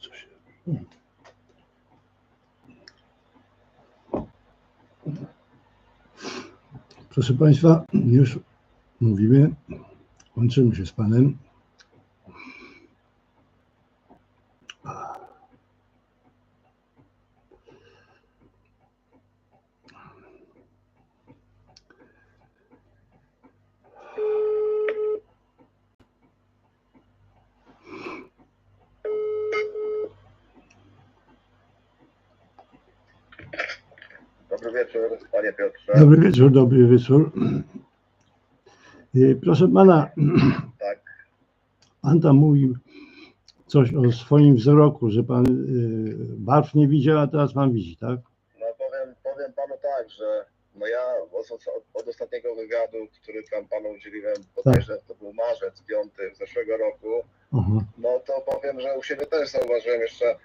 coś. Proszę Państwa, już mówimy, łączymy się z Panem. Dobry wieczór, panie Piotrze. Dobry wieczór, dobry wieczór. Y, Proszę Pana, Tak, Pan tam mówił coś o swoim wzroku, że Pan y, barw nie widział, a teraz Pan widzi, tak? no powiem, powiem panu tak, że no ja od, od ostatniego wywiadu, który tam panu udzieliłem, bodajże to był marzec, piąty zeszłego roku, Aha. no to powiem, że u siebie też zauważyłem jeszcze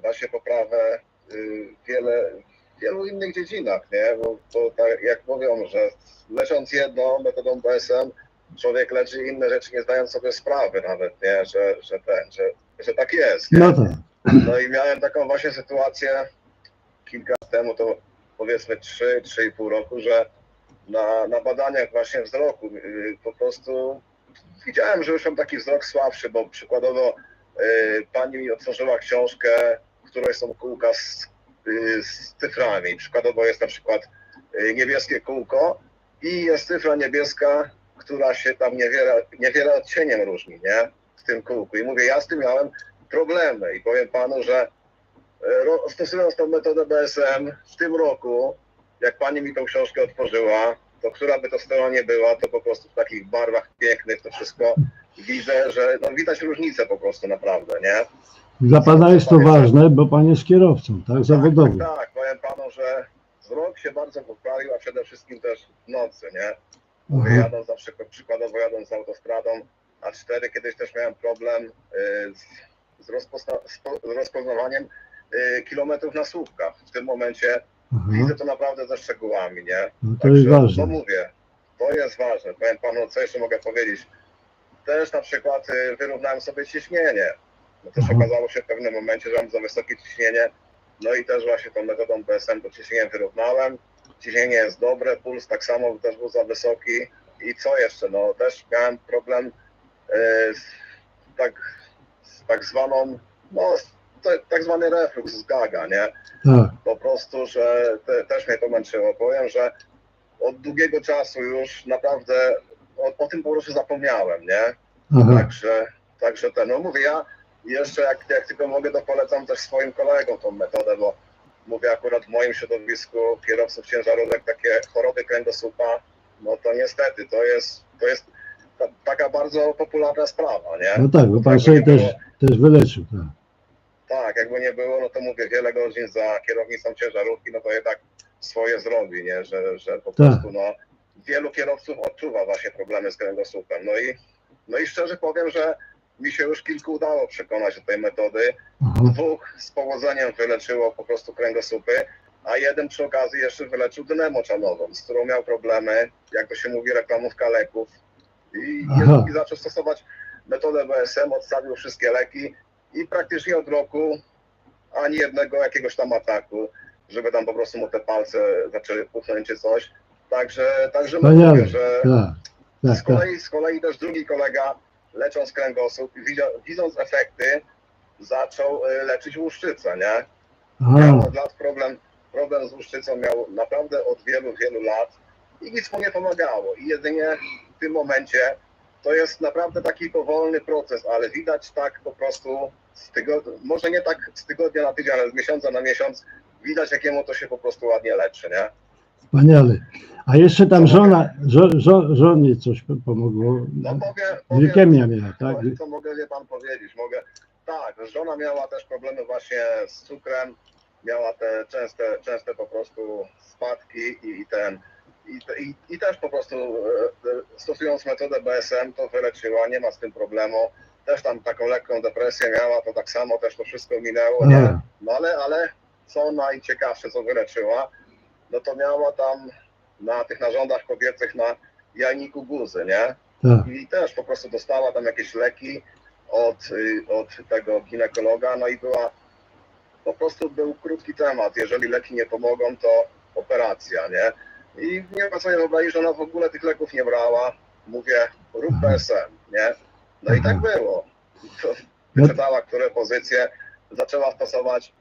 właśnie poprawę y, wiele, wielu innych dziedzinach, nie? Bo, bo tak jak mówią, że lecząc jedno metodą BSM, człowiek leczy inne rzeczy, nie zdając sobie sprawy nawet, nie? Że, że, ten, że, że tak jest. Nie? No tak. No i miałem taką właśnie sytuację kilka lat temu, to powiedzmy 3-3,5 roku, że na, na badaniach właśnie wzroku yy, po prostu widziałem, że już mam taki wzrok słabszy, bo przykładowo yy, pani mi otworzyła książkę, w której są kółka z, z cyframi. Przykładowo jest na przykład yy, niebieskie kółko i jest cyfra niebieska, która się tam niewiele, niewiele odcieniem różni, nie? W tym kółku. I mówię, ja z tym miałem problemy i powiem panu, że ro- stosując tą metodę BSM w tym roku, jak pani mi tą książkę otworzyła, to która by to strona nie była, to po prostu w takich barwach pięknych to wszystko widzę, że no, widać różnicę po prostu naprawdę, nie? Dla Pana jest to ważne, bo Pan jest kierowcą, tak? Zawodowym. Tak, tak, powiem panu, że wzrok się bardzo poprawił, a przede wszystkim też w nocy, nie? Mówię, Aha. jadąc na przykład, przykładowo jadąc autostradą A4, kiedyś też miałem problem y, z, z, rozpozna, z po- z rozpoznawaniem y, kilometrów na słupkach. W tym momencie Aha. widzę to naprawdę ze szczegółami, nie? No to jest No ważne. mówię, to jest ważne. Powiem panu, co jeszcze mogę powiedzieć. Też na przykład y, wyrównałem sobie ciśnienie. No też Mhm. okazało się w pewnym momencie, że mam za wysokie ciśnienie. No i też właśnie tą metodą BSM to ciśnienie wyrównałem. Ciśnienie jest dobre, puls tak samo też był za wysoki. I co jeszcze? No też miałem problem y, z, tak, z tak zwaną, no tak zwany reflux z gaga, nie? Tak. po prostu, że te, też mnie to męczyło. Powiem, że od długiego czasu już naprawdę o, o tym po prostu zapomniałem, nie? Aha. Także, także ten, no mówię, ja jeszcze jak, jak tylko mogę, to polecam też swoim kolegom tą metodę, bo mówię akurat w moim środowisku kierowców ciężarówek takie choroby kręgosłupa, no to niestety to jest, to jest ta, taka bardzo popularna sprawa, nie? No tak, bo Pan Jakby sobie też, też wyleczył, tak. tak, jakby nie było, no to mówię, wiele godzin za kierownicą ciężarówki, no to jednak swoje zrobi, nie? Że, że po Tak. prostu no, wielu kierowców odczuwa właśnie problemy z kręgosłupem. No i, no i szczerze powiem, że mi się już kilku udało przekonać do tej metody. Aha. Dwóch z powodzeniem wyleczyło po prostu kręgosłupy, a jeden przy okazji jeszcze wyleczył dynę moczanową, z którą miał problemy, jak to się mówi, reklamówka leków. I, i zaczął stosować metodę BSM, odstawił wszystkie leki i praktycznie od roku ani jednego jakiegoś tam ataku, żeby tam po prostu mu te palce zaczęły puchnąć czy coś. Także, także no mówię, że Tak. z Tak, tak. kolei, z kolei też drugi kolega, lecząc kręgosłup, i widząc efekty, zaczął y, leczyć łuszczycę, nie? Miał od lat problem, problem z łuszczycą, miał naprawdę od wielu, wielu lat i nic mu nie pomagało. I jedynie w tym momencie to jest naprawdę taki powolny proces, ale widać tak po prostu z tygodnia, może nie tak z tygodnia na tydzień, ale z miesiąca na miesiąc, widać jakiemu to się po prostu ładnie leczy, nie? Wspaniale. A jeszcze tam żona, żo, żo, żonie coś po- pomogło. No powiem Glykemia miała, tak? Co mogę wie pan powiedzieć? Mogę. Tak, żona miała też problemy właśnie z cukrem, miała te częste, częste po prostu spadki i, i ten. I, i, I też po prostu e, e, stosując metodę BSM to wyleczyła, nie ma z tym problemu. Też tam taką lekką depresję miała, to tak samo też to wszystko minęło, nie? No ale, ale co najciekawsze, co wyleczyła, no to miała tam na tych narządach kobiecych na jajniku guzy, nie? Tak. I też po prostu dostała tam jakieś leki od, y, od tego ginekologa, no i była, po prostu był krótki temat, jeżeli leki nie pomogą, to operacja, nie? I nie ma co nie wyobrazić, że ona w ogóle tych leków nie brała, mówię, rób PSM, nie? No i tak było. To Wyczytała, które pozycje, zaczęła stosować,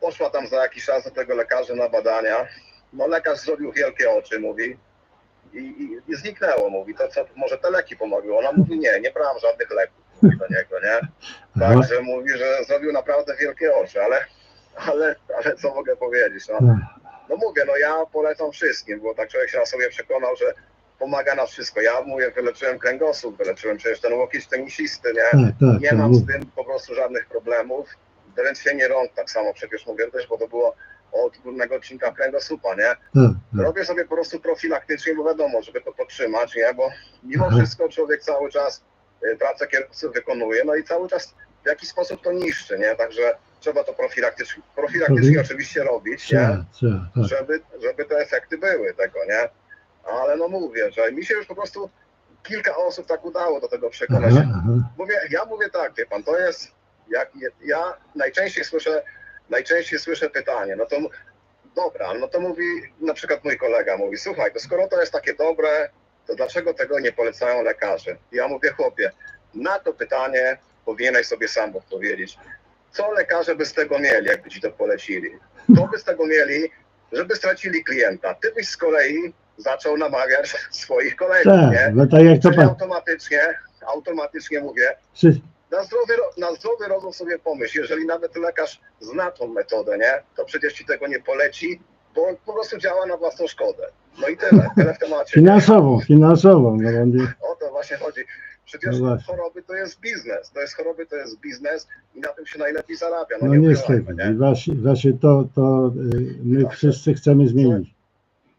poszła tam za jakiś czas do tego lekarza na badania, no lekarz zrobił wielkie oczy, mówi, i, i, i zniknęło, mówi, to co, może te leki pomogły? Ona mówi, nie, nie brałam żadnych leków, mówi do niego, nie? Także mówi, że zrobił naprawdę wielkie oczy, ale, ale, ale co mogę powiedzieć, no, no mówię, no ja polecam wszystkim, bo tak człowiek się na sobie przekonał, że pomaga na wszystko. Ja mówię, wyleczyłem kręgosłup, wyleczyłem przecież ten łokieć tenisisty, nie? Tak, tak, Nie tak. mam mów. z tym po prostu żadnych problemów. Drętwienie rąk tak samo przecież mówię też, bo to było od górnego odcinka kręgosłupa, nie? Tak, tak. Robię sobie po prostu profilaktycznie, bo wiadomo, żeby to podtrzymać, nie? Bo mimo Aha. wszystko człowiek cały czas y, pracę kierowcy wykonuje, no i cały czas w jakiś sposób to niszczy, nie? Także trzeba to profilaktycznie, profilaktycznie Mhm. oczywiście robić, nie? Tak. Żeby, żeby te efekty były tego, nie? Ale no mówię, że mi się już po prostu kilka osób tak udało do tego przekonać. Aha, aha. Mówię, ja mówię tak, wie pan, to jest, jak ja najczęściej słyszę, najczęściej słyszę pytanie, no to dobra, no to mówi, na przykład mój kolega mówi, słuchaj, to skoro to jest takie dobre, to dlaczego tego nie polecają lekarze? Ja mówię, chłopie, na to pytanie powinieneś sobie sam odpowiedzieć. Co lekarze by z tego mieli, jakby ci to polecili? To by z tego mieli, żeby stracili klienta. Ty byś z kolei zaczął namawiać swoich kolegów, Tak, nie? no tak jak to pan. automatycznie, automatycznie mówię, na zdrowy, ro- na zdrowy rozum sobie pomyśl, jeżeli nawet lekarz zna tą metodę, nie, to przecież ci tego nie poleci, bo on po prostu działa na własną szkodę. No i tyle, tyle w temacie. Finansową, finansową. No, O to właśnie chodzi. Przecież No choroby to jest biznes, to jest choroby, to jest biznes i na tym się najlepiej zarabia. No, no nie niestety. nie? właśnie, właśnie to, to y, my wszyscy chcemy zmienić.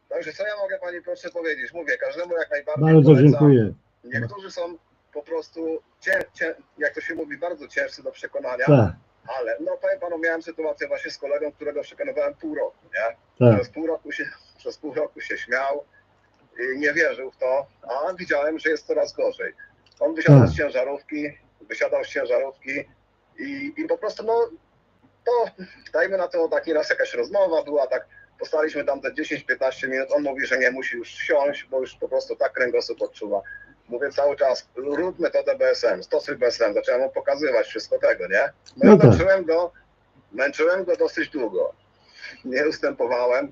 Także co ja mogę Pani proszę powiedzieć? Mówię, każdemu jak najbardziej Bardzo polecam. dziękuję. Niektórzy są po prostu, jak to się mówi, bardzo ciężcy do przekonania. Tak, Ale no powiem panu, miałem sytuację właśnie z kolegą, którego przekonywałem pół roku, nie? tak. Przez pół roku się, przez pół roku się śmiał, i nie wierzył w to, a widziałem, że jest coraz gorzej. On wysiadał Tak. z ciężarówki, wysiadał z ciężarówki i, i po prostu no to dajmy na to tak nieraz jakaś rozmowa była, tak postaliśmy tam te 10-15 minut, on mówi, że nie musi już siąść, bo już po prostu tak kręgosłup odczuwa. Mówię cały czas, rób metodę BSM, stosuj BSM, zacząłem mu pokazywać wszystko tego, nie? No, No i tak. męczyłem go, męczyłem go dosyć długo. Nie ustępowałem,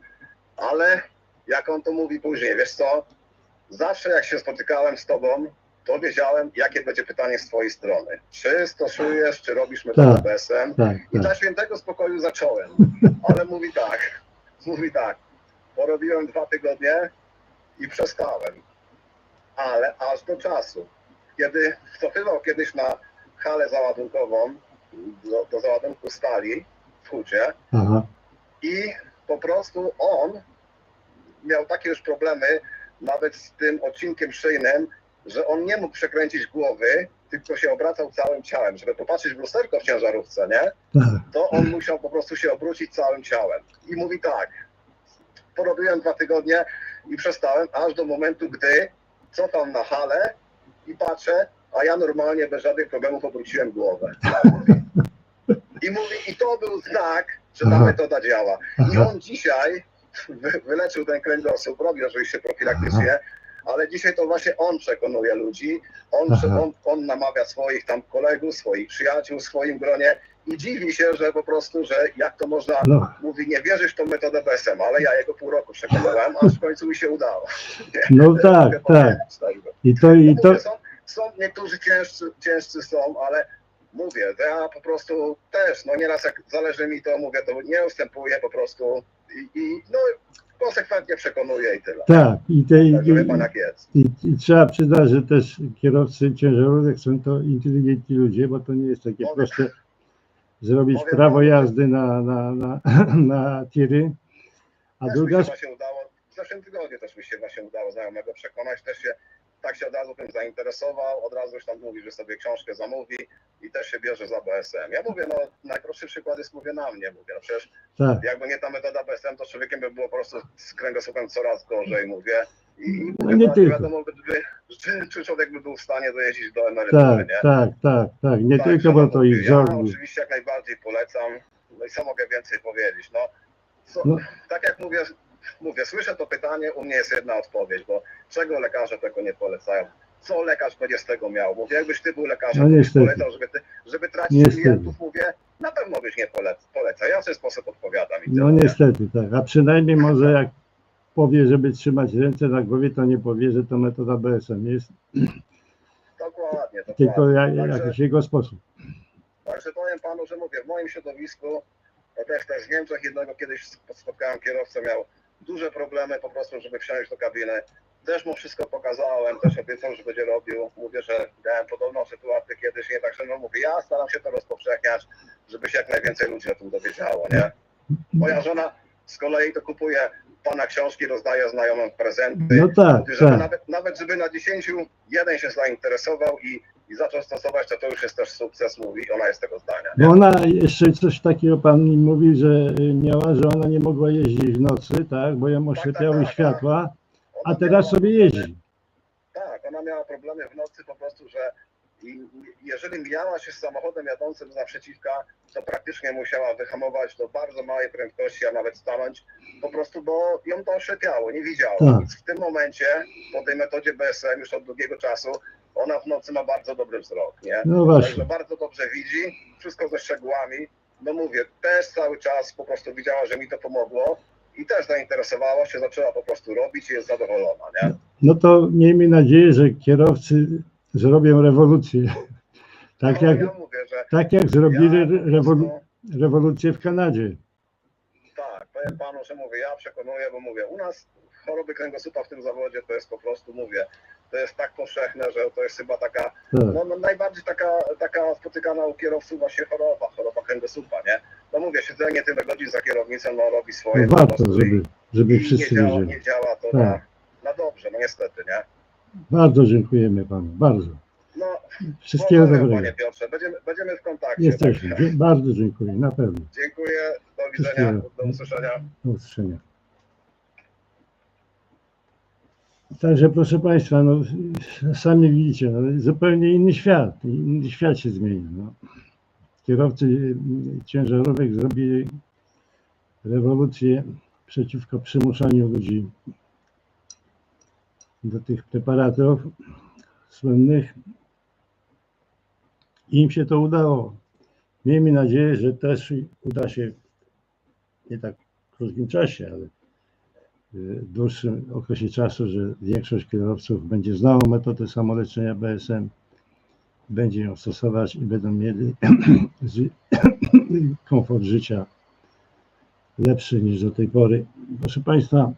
ale jak on to mówi później, wiesz co, zawsze jak się spotykałem z tobą, to wiedziałem, jakie będzie pytanie z twojej strony. Czy stosujesz, czy robisz metodę Tak. BSM? Tak, I dla tak. świętego spokoju zacząłem. Ale mówi tak, mówi tak, porobiłem dwa tygodnie i przestałem. Ale aż do czasu, kiedy wcofywał kiedyś na halę załadunkową, do, do załadunku stali w hucie Aha. i po prostu on miał takie już problemy nawet z tym odcinkiem szyjnym, że on nie mógł przekręcić głowy, tylko się obracał całym ciałem. Żeby popatrzeć w lusterko w ciężarówce, nie? Tak. to on musiał po prostu się obrócić całym ciałem. I mówi tak, porobiłem dwa tygodnie i przestałem, aż do momentu, gdy cofam na halę i patrzę, a ja normalnie bez żadnych problemów obróciłem głowę. I mówi, i to był znak, że ta metoda działa. I on dzisiaj wy, wyleczył ten kręgosłup, robi oczywiście profilaktycznie, ale dzisiaj to właśnie on przekonuje ludzi, on, on, on namawia swoich tam kolegów, swoich przyjaciół w swoim gronie i dziwi się, że po prostu, że jak to można, No, mówi, nie wierzysz w tą metodę BSM, ale ja jego pół roku przekonywałem, aż w końcu mi się udało. no tak, tak. I to, i to, są, są niektórzy ciężcy, ciężcy są, ale mówię, to ja po prostu też, no nieraz jak zależy mi to, mówię, to nie ustępuję po prostu i, i no konsekwentnie przekonuję i tyle. tak. I, te, i, jak jest. i, I trzeba przyznać, że też kierowcy ciężarówek są to inteligentni ludzie, bo to nie jest takie Powiem- proste zrobić powiem prawo jazdy na, na, na, na tiry. A Też druga mi się właśnie udało, w zeszłym tygodniu też mi się właśnie udało znajomego przekonać, też się tak się od razu tym zainteresował, od razu już tam mówi, że sobie książkę zamówi i też się bierze za BSM. Ja mówię, no najprostszy przykład jest, mówię, na mnie, mówię, no przecież tak, jakby nie ta metoda BSM, to człowiekiem by było po prostu z kręgosłupem coraz gorzej, mówię. I No nie chyba tylko. wiadomo, czy, czy człowiek by był w stanie dojeździć do emerytury, Tak, nie? tak, tak, tak. Nie Tak, tylko, że bo no to i w Ja oczywiście jak najbardziej polecam, no i co mogę więcej powiedzieć, no, co, No. tak jak mówię, mówię, słyszę to pytanie, u mnie jest jedna odpowiedź, bo czego lekarze tego nie polecają? Co lekarz będzie z tego miał? Mówię, jakbyś ty był lekarzem, No to byś polecał, żeby, ty, żeby tracić Niestety. klientów, mówię, na pewno byś nie polec, polecał. Ja w ten sposób odpowiadam. I No tyle, niestety, tak. A przynajmniej może jak powie, żeby trzymać ręce na głowie, to nie powie, że to metoda BSM jest, Dokładnie, dokładnie. tylko ja, Także- jakiś jego sposób. Także powiem panu, że mówię, w moim środowisku, ja też też w Niemczech jednego kiedyś spotkałem kierowcę, miał duże problemy po prostu, żeby wsiąść do kabiny. Też mu wszystko pokazałem, też obiecał, że będzie robił. Mówię, że miałem podobną sytuację kiedyś, nie także no mówię, ja staram się to rozpowszechniać, żeby się jak najwięcej ludzi o tym dowiedziało, nie? Moja żona z kolei to kupuje pana książki, rozdaje znajomym prezenty. No tak, żeby tak. nawet, nawet żeby na 10 jeden się zainteresował i, i zaczął stosować, to to już jest też sukces, mówi, ona jest tego zdania. Nie? Bo ona jeszcze coś takiego pan mi mówił, że miała, że ona nie mogła jeździć w nocy, tak, bo ją oślepiały tak, tak. światła, a Ona teraz miała sobie jeździ. Tak, ona miała problemy w nocy po prostu, że i, jeżeli mijała się z samochodem jadącym z naprzeciwka, to praktycznie musiała wyhamować do bardzo małej prędkości, a nawet stanąć, po prostu, bo ją to oślepiało, nie widziała. Tak. Więc w tym momencie, po tej metodzie BSM już od długiego czasu, ona w nocy ma bardzo dobry wzrok, nie? No Także właśnie. bardzo dobrze widzi, wszystko ze szczegółami. No mówię, też cały czas po prostu widziała, że mi to pomogło i też zainteresowała się, zaczęła po prostu robić i jest zadowolona, nie? No to miejmy nadzieję, że kierowcy zrobią rewolucję. Tak no, jak, ja mówię, tak jak zrobili ja rewolucję w Kanadzie. Tak, powiem panu, że mówię, ja przekonuję, bo mówię, u nas choroby kręgosłupa w tym zawodzie to jest po prostu, mówię, to jest tak powszechne, że to jest chyba taka, Tak. no, no najbardziej taka, taka spotykana u kierowców właśnie choroba, choroba kręgosłupa, nie? No mówię, siedzenie tyle godzin za kierownicą, no robi swoje. No warto, żeby, żeby wszyscy nie działa, wiedzieli. nie działa to Tak. na, na dobrze, no niestety, nie? Bardzo dziękujemy panu, bardzo. No, Wszystkiego pozdrawiam, dobrego. Panie Piotrze, będziemy, będziemy w kontakcie. Jesteśmy. także Dzie- Bardzo dziękuję, na pewno. Dziękuję, do Wszystkiego. widzenia, do usłyszenia. Do usłyszenia. Także proszę Państwa, no, sami widzicie, no, zupełnie inny świat, inny świat się zmienił. No. Kierowcy y, ciężarówek zrobili rewolucję przeciwko przymuszaniu ludzi do tych preparatów słynnych. I im się to udało. Miejmy nadzieję, że też uda się nie tak w krótkim czasie, ale w dłuższym okresie czasu, że większość kierowców będzie znała metodę samoleczenia BSM, będzie ją stosować i będą mieli komfort życia lepszy niż do tej pory. Proszę Państwa,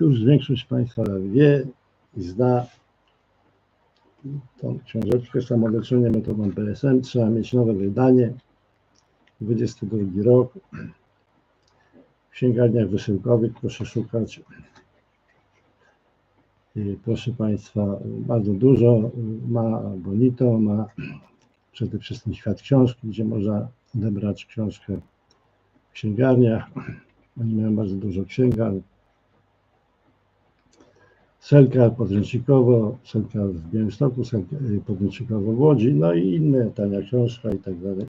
już większość Państwa wie i zna tą książeczkę samoleczenie metodą BSM. Trzeba mieć nowe wydanie. 22 rok. W księgarniach wysyłkowych proszę szukać. Proszę Państwa, bardzo dużo ma Bonito, ma przede wszystkim świat książki, gdzie można odebrać książkę w księgarniach. Oni mają bardzo dużo księgarni. Selka podręcznikowo, Selka w Białymstoku, Selka y, podręcznikowo w Łodzi, no i inne, tania książka i tak dalej.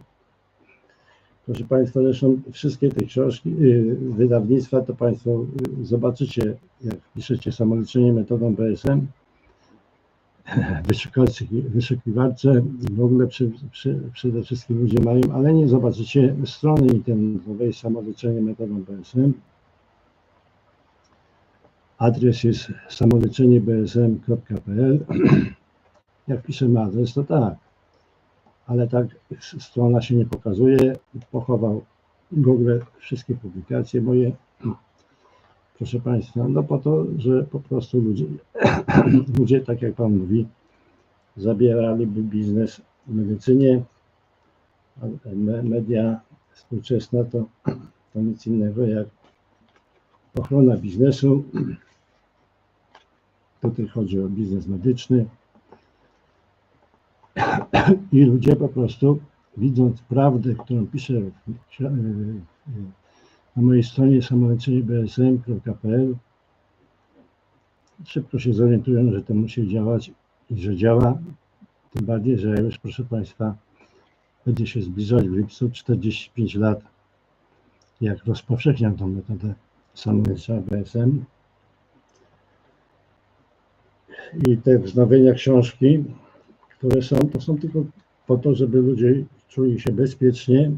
Proszę Państwa, zresztą wszystkie te książki, y, wydawnictwa, to Państwo y, zobaczycie, jak piszecie samoleczenie metodą wyszukacie, wyszukiwarce w ogóle przy, przy, przede wszystkim ludzie mają, ale nie zobaczycie strony internetowej samoleczenie metodą BSM. Adres jest samoleczeniebsm.pl. Jak piszemy adres, to tak. Ale tak strona się nie pokazuje. Pochował Google wszystkie publikacje moje. Proszę Państwa, no po to, że po prostu ludzie, ludzie tak jak Pan mówi, zabieraliby biznes w medycynie, media współczesne to, to nic innego jak ochrona biznesu. Tutaj chodzi o biznes medyczny. I ludzie po prostu, widząc prawdę, którą piszę w- w- na mojej stronie samoleczeniebsm.pl, szybko się zorientują, że to musi działać i że działa. Tym bardziej, że już, proszę Państwa, będzie się zbliżać w lipcu 45 lat, jak rozpowszechniam tą metodę samoleczenia BSM. I te wznowienia książki, które są, to są tylko po to, żeby ludzie czuli się bezpiecznie.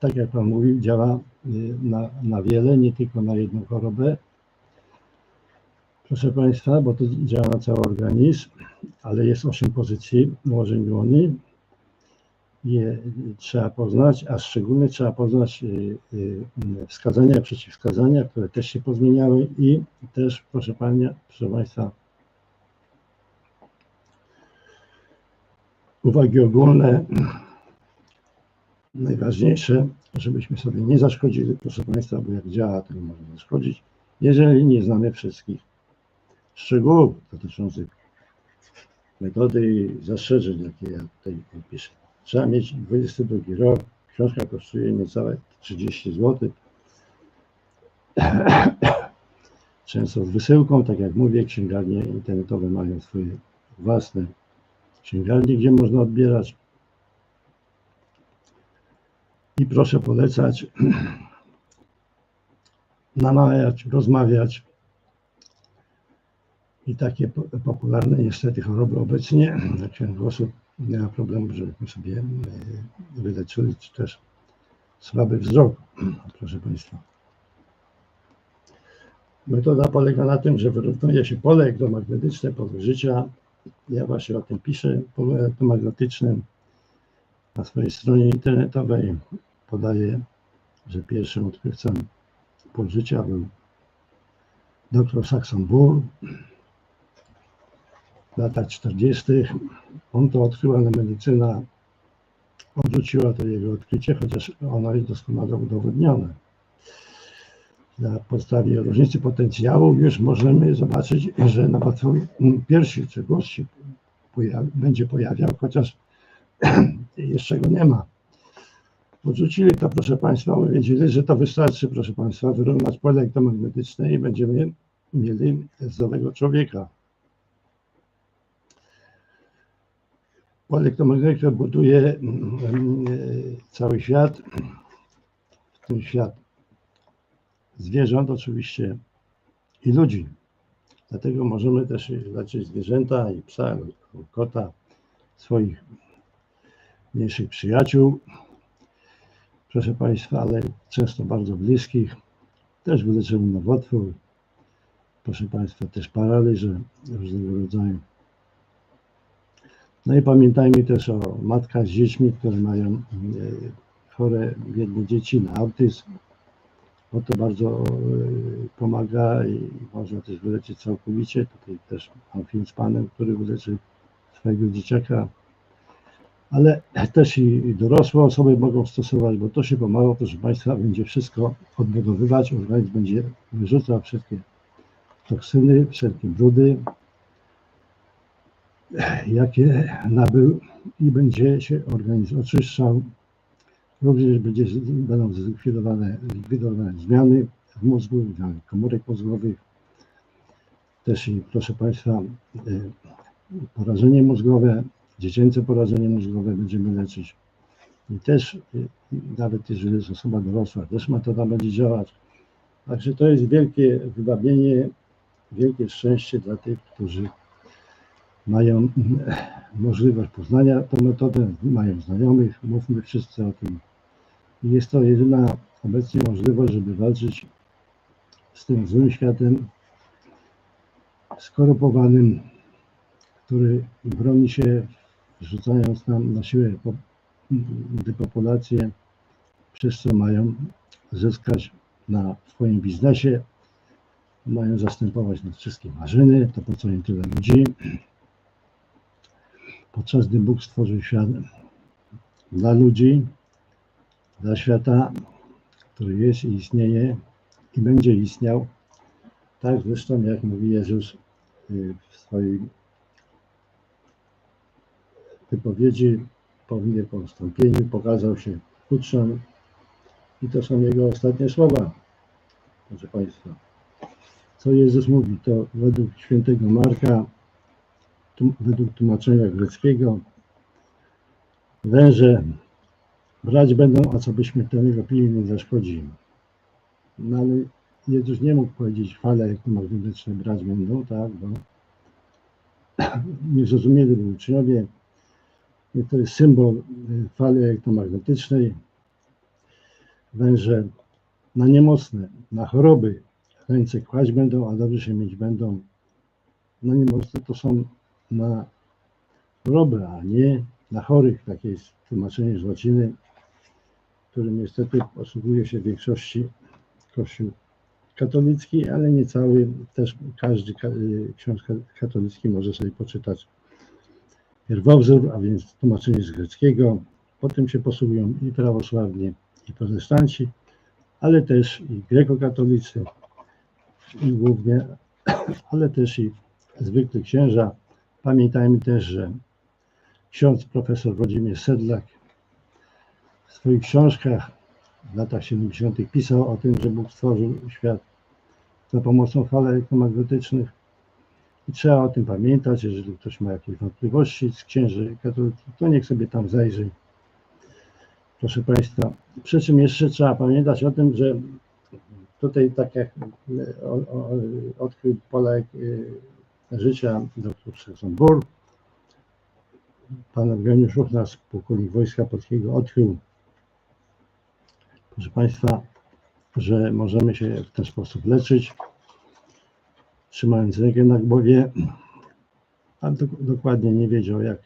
Tak jak Pan mówił, działa y, na, na wiele, nie tylko na jedną chorobę. Proszę Państwa, bo to działa na cały organizm, ale jest 8 pozycji ułożeń dłoni. Je trzeba poznać, a szczególnie trzeba poznać y, y, wskazania, przeciwwskazania, które też się pozmieniały i też, proszę, Pania, proszę Państwa, uwagi ogólne, najważniejsze, żebyśmy sobie nie zaszkodzili, proszę Państwa, bo jak działa, to nie może zaszkodzić, jeżeli nie znamy wszystkich szczegółów dotyczących metody i zastrzeżeń, jakie ja tutaj piszę. Trzeba mieć 22 rok, książka kosztuje niecałe 30 zł. Często z wysyłką, tak jak mówię, księgarnie internetowe mają swoje własne księgarnie, gdzie można odbierać. I proszę polecać, namawiać, rozmawiać. I takie popularne niestety choroby obecnie, się głosu nie ma problemu, żebyśmy sobie e, wyleczyli, czy też słaby wzrok, proszę Państwa. Metoda polega na tym, że wyrównuje się pole elektromagnetyczne pole życia. Ja właśnie o tym piszę, pole elektromagnetycznym. Na swojej stronie internetowej podaję, że pierwszym odkrywcą pól życia był dr Saxon Bull w latach 40. On to odkrył, ale medycyna odrzuciła to jego odkrycie, chociaż ono jest doskonale udowodnione. Na podstawie różnicy potencjału już możemy zobaczyć, że nowotwór piersi czy głos się pojawi, będzie pojawiał, chociaż jeszcze go nie ma. Odrzucili to, proszę Państwa, my wiedzieli, że to wystarczy, proszę Państwa, wyrównać pole elektromagnetyczne i będziemy mieli zdrowego człowieka. Pole elektromagnetyczne buduje mm, cały świat, w świat zwierząt oczywiście i ludzi. Dlatego możemy też leczyć zwierzęta i psa, kota, swoich mniejszych przyjaciół, proszę Państwa, ale często bardzo bliskich. Też wyleczymy nowotwór, proszę Państwa, też paraliże różnego rodzaju. No i pamiętajmy też o matkach z dziećmi, które mają e, chore biedne dzieci na autyzm, bo to bardzo e, pomaga i można też wyleczyć całkowicie. Tutaj też mam film z panem, który wyleczy swojego dzieciaka, ale też i dorosłe osoby mogą stosować, bo to się pomału, proszę Państwa, będzie wszystko odbudowywać, organizm będzie wyrzucał wszystkie toksyny, wszelkie brudy, jakie nabył i będzie się organizm oczyszczał. Również będzie, będą zlikwidowane, zlikwidowane zmiany w mózgu, zmiany komórek mózgowych. Też i proszę Państwa, e, porażenie mózgowe, dziecięce porażenie mózgowe będziemy leczyć. I też, e, nawet jeżeli jest osoba dorosła, też metoda będzie działać. Także to jest wielkie wybawienie, wielkie szczęście dla tych, którzy mają możliwość poznania tą metodę, mają znajomych, mówmy wszyscy o tym. I jest to jedyna obecnie możliwość, żeby walczyć z tym złym światem skorupowanym, który broni się, rzucając nam na siłę depopulację, przez co mają zyskać na swoim biznesie, mają zastępować nas wszystkie marzyny, to po co im tyle ludzi podczas gdy Bóg stworzył świat dla ludzi, dla świata, który jest i istnieje i będzie istniał, tak zresztą jak mówi Jezus y, w swojej wypowiedzi po postąpieniu, pokazał się uczniom i to są jego ostatnie słowa, proszę Państwa. co Jezus mówi, to według świętego Marka, według tłumaczenia greckiego, węże brać będą, a co byśmy tego pili, nie zaszkodzi im. No ale Jezus nie mógł powiedzieć, fale elektromagnetyczne brać będą, tak, bo nie zrozumieli by uczniowie. To jest symbol y, fali elektromagnetycznej. Węże na niemocne, na choroby ręce kłaść będą, a dobrze się mieć będą. Na niemocne to są na choroby, a nie na chorych. Takie jest tłumaczenie z łaciny, którym niestety posługuje się w większości Kościół katolicki, ale nie cały. Też każdy ka- ksiądz ka- katolicki może sobie poczytać pierwowzór, a więc tłumaczenie z greckiego. Potem się posługują i prawosławni, i protestanci, ale też i grekokatolicy, i głównie, ale też i zwykli księża. Pamiętajmy też, że ksiądz profesor Włodzimierz Sedlak w swoich książkach w latach 70. pisał o tym, że Bóg stworzył świat za pomocą fal elektromagnetycznych i trzeba o tym pamiętać. Jeżeli ktoś ma jakieś wątpliwości z księży katolickich, to niech sobie tam zajrzy. Proszę Państwa, przy czym jeszcze trzeba pamiętać o tym, że tutaj tak jak e, odkrył Polak e, życia dr Saxon Burr, pan Eugeniusz Ruchnas, pułkownik Wojska Polskiego, odkrył, proszę Państwa, że możemy się w ten sposób leczyć, trzymając rękę na głowie, a do, dokładnie nie wiedział, jak,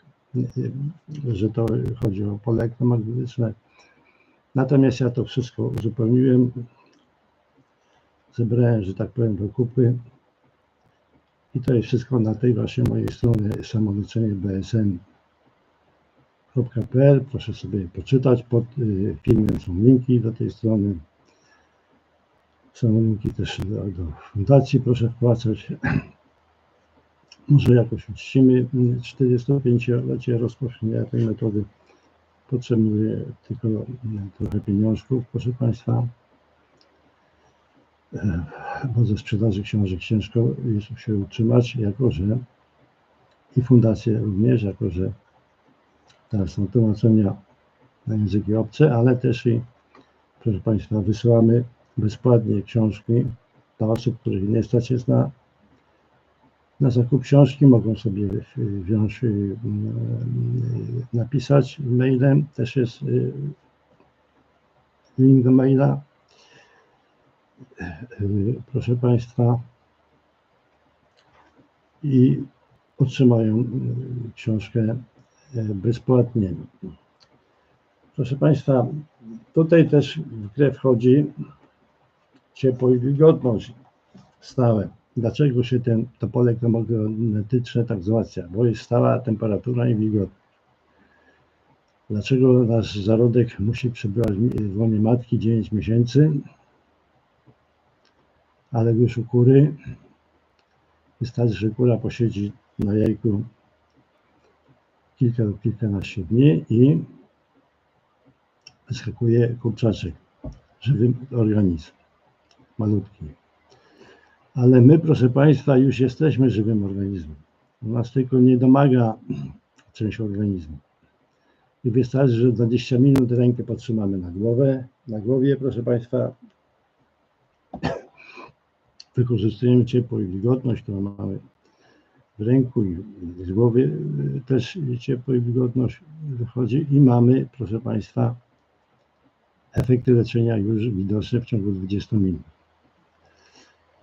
że to chodzi o pole elektromagnetyczne. Natomiast ja to wszystko uzupełniłem, zebrałem, że tak powiem, do kupy i to jest wszystko na tej właśnie mojej stronie samoleczenie bsn.pl. Proszę sobie poczytać. Pod y, filmem są linki do tej strony. Są linki też do, do fundacji. Proszę wpłacać. Może jakoś uczcimy 45-lecie rozpowszechnienia tej metody. Potrzebuję tylko y, trochę pieniążków, proszę Państwa. E, Bo ze sprzedaży książek ciężko jest się utrzymać, jako że i fundacje również, jako że teraz są tłumaczenia na języki obce, ale też i, proszę Państwa, wysyłamy bezpłatnie książki dla osób, których nie stać jest na, na zakup książki, mogą sobie wziąć, y, y, napisać mailem, też jest y, link do maila. Proszę Państwa, i otrzymają y, książkę y, bezpłatnie. Proszę Państwa, tutaj też w grę wchodzi ciepło i wilgotność stałe. Dlaczego się ten, to pole elektromagnetyczne tak załatwia? Bo jest stała temperatura i wilgotność. Dlaczego nasz zarodek musi przebywać w łonie matki 9 miesięcy, ale już u kury wystarczy, że kura posiedzi na jajku kilka lub kilkanaście dni i wyskakuje kurczaczek, żywy organizm, malutki. Ale my, proszę Państwa, już jesteśmy żywym organizmem. U nas tylko nie domaga część organizmu. I wystarczy, że 20 minut rękę podtrzymamy na głowę. Na głowie, proszę Państwa, wykorzystujemy ciepło i wilgotność, którą mamy w ręku i z głowy y, też ciepło i wilgotność wychodzi i mamy, proszę Państwa, efekty leczenia już widoczne w ciągu 20 minut.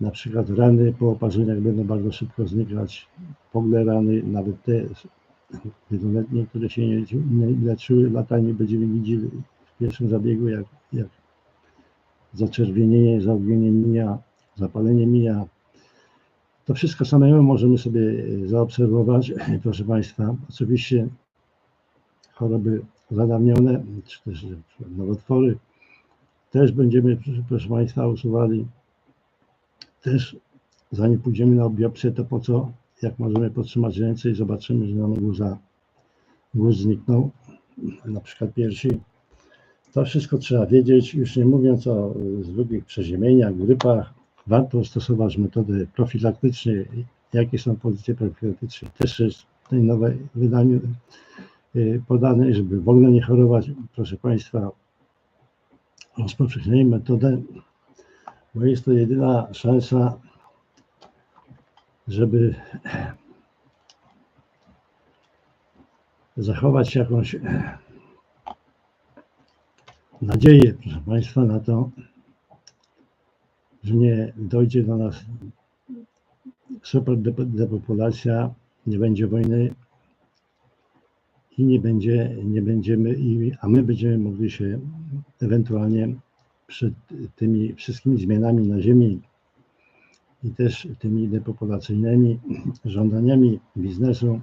Na przykład rany po oparzeniach będą bardzo szybko znikać, pogle rany, nawet te wieloletnie, które się nie, leczyły latami, będziemy widzieli w pierwszym zabiegu, jak, jak zaczerwienienie, zaognienie mija, zapalenie mija. To wszystko samemu możemy sobie zaobserwować, proszę Państwa. Oczywiście choroby zadawnione, czy też nowotwory, też będziemy, proszę, Państwa, usuwali. Też zanim pójdziemy na biopsję, to po co, jak możemy podtrzymać ręce i zobaczymy, że nam guza, guz zniknął, na przykład piersi. To wszystko trzeba wiedzieć, już nie mówiąc o zwykłych przeziemieniach, grypach, warto stosować metody profilaktyczne. Jakie są pozycje profilaktyczne? Też jest w tej nowej wydaniu y, podane, żeby w ogóle nie chorować. Proszę Państwa, rozpowszechniajmy metodę, bo jest to jedyna szansa, żeby zachować jakąś nadzieję, proszę Państwa, na to, że nie dojdzie do nas super dep- depopulacja, nie będzie wojny i nie będzie, nie będziemy, i, a my będziemy mogli się ewentualnie przed tymi wszystkimi zmianami na Ziemi i też tymi depopulacyjnymi żądaniami biznesu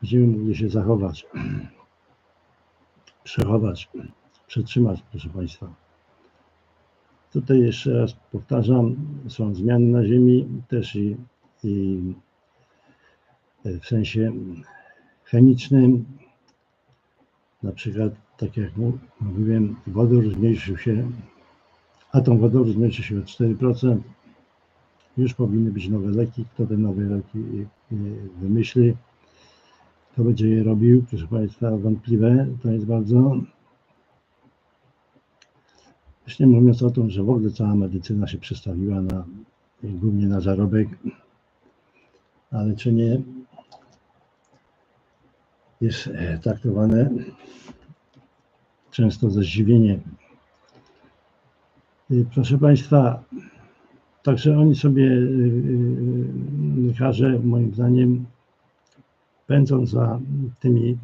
będziemy mogli się zachować, przechować, przetrzymać, proszę Państwa. Tutaj jeszcze raz powtarzam, są zmiany na Ziemi też i, i w sensie chemicznym. Na przykład, tak jak mówiłem, wodór zmniejszył się, atom wodoru zmniejszył się o 4%. Już powinny być nowe leki. Kto te nowe leki y, wymyśli, kto będzie je robił, proszę Państwa, wątpliwe to jest bardzo. Już nie mówiąc o tym, że w ogóle cała medycyna się przestawiła na, głównie na zarobek, a leczenie jest e, traktowane często ze zdziwieniem. Y, Proszę Państwa, także oni sobie, y, lekarze, moim zdaniem, pędzą za tymi,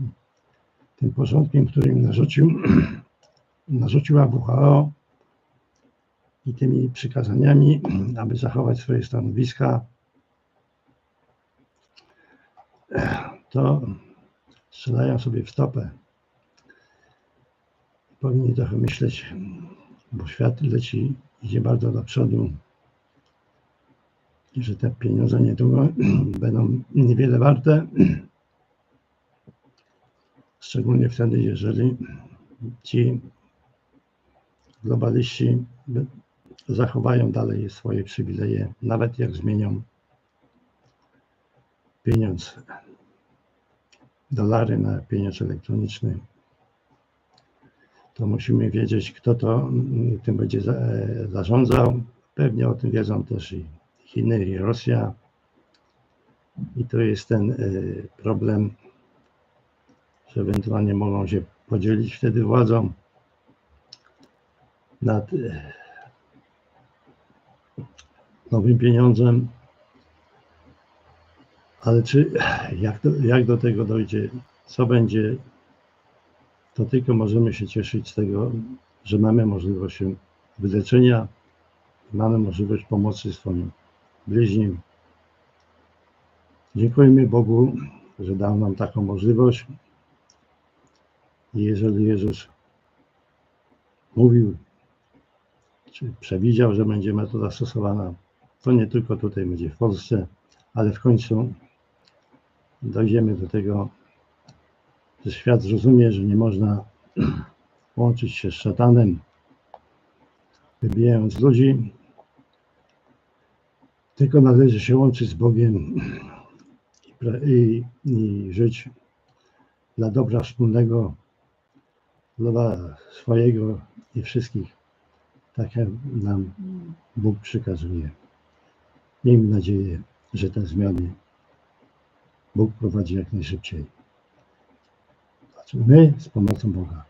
tym porządkiem, który im narzucił, narzuciła WHO i tymi przykazaniami, aby zachować swoje stanowiska, to strzelają sobie w stopę. Powinni trochę myśleć, bo świat leci, idzie bardzo do przodu i że te pieniądze niedługo będą niewiele warte. Szczególnie wtedy, jeżeli ci globaliści zachowają dalej swoje przywileje, nawet jak zmienią pieniądz, dolary na pieniądz elektroniczny, to musimy wiedzieć, kto to mm, tym będzie e, zarządzał. Pewnie o tym wiedzą też i Chiny, i Rosja. I to jest ten e, problem, że ewentualnie mogą się podzielić wtedy władzą nad e, nowym pieniądzem. Ale czy jak do, jak do tego dojdzie, co będzie, to tylko możemy się cieszyć z tego, że mamy możliwość wyleczenia, mamy możliwość pomocy swoim bliźnim. Dziękujemy Bogu, że dał nam taką możliwość. I jeżeli Jezus mówił, czy przewidział, że będzie metoda stosowana, to nie tylko tutaj będzie w Polsce, ale w końcu dojdziemy do tego, że świat zrozumie, że nie można łączyć się z szatanem, wybijając ludzi, tylko należy się łączyć z Bogiem i, i żyć dla dobra wspólnego, dla swojego i wszystkich, tak jak nam Bóg przykazuje. Miejmy nadzieję, że te zmiany Bóg prowadzi jak najszybciej. Znaczy my z pomocą Boga.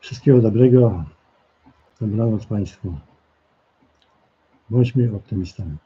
Wszystkiego dobrego. Dobranoc Państwu. Bądźmy optymistami.